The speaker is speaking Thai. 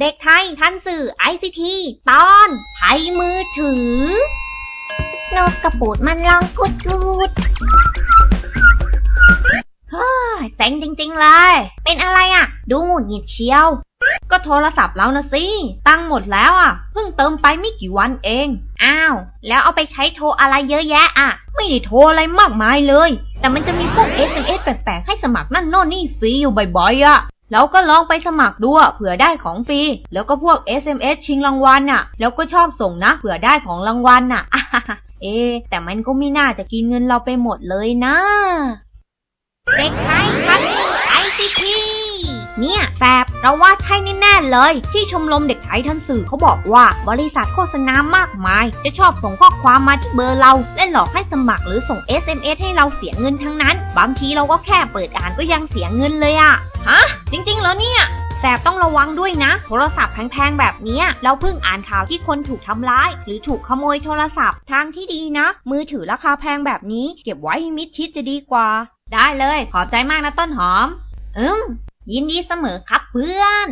เด็กไทยทันสื่อ ICT ตอนไทยมือถือนกกระปูดมันลองกุดกุดเฮ้ยเซ็งจริงๆเลย เป็นอะไรอะ ดูหงุดหงิดเชียว ก็โทรศัพท์แล้วนะสิ ตั้งหมดแล้วอะ เพิ่งเติมไปไม่กี่วันเอง อ้าว แล้วเอาไปใช้โทรอะไรเยอะแยะอะ ไม่ได้โทรอะไรมากมายเลย แต่มันจะมีพวก SMS แปลกๆให้สมัครนั่นโน่นนี่ฟรีอยู่บ่อยๆอะ แล้วก็ลองไปสมัครดูเผื่อได้ของฟรี แล้วก็พวก SMS ชิงรางวัลน่ะ แล้วก็ชอบส่งนะเผื่อได้ของรางวัลน่ะ เอ๊แต่มันก็ไม่น่าจะกินเงินเราไปหมดเลยนะ เด็กไท เราว่าใช่แน่ๆเลย ที่ชมรมเด็กไทยทันสื่อเขาบอกว่า บริษัทโฆษณามากมาย จะชอบส่งข้อความมาที่เบอร์เรา และหลอกให้สมัครหรือส่ง SMS ให้เราเสียเงินทั้งนั้น บางทีเราก็แค่เปิดอ่านก็ยังเสียเงินเลยอะฮะ จริงๆเหรอเนี่ยแสบต้องระวังด้วยนะ โทรศัพท์แพงๆแบบนี้เราเพิ่งอ่านข่าวที่คนถูกทำร้าย หรือถูกขโมยโทรศัพท์ ทางที่ดีนะ มือถือราคาแพงแบบนี้ เก็บไว้ให้มิดชิดจะดีกว่า ได้เลย ขอบใจมากนะต้นหอม อืม ยินดีเสมอครับเพื่อน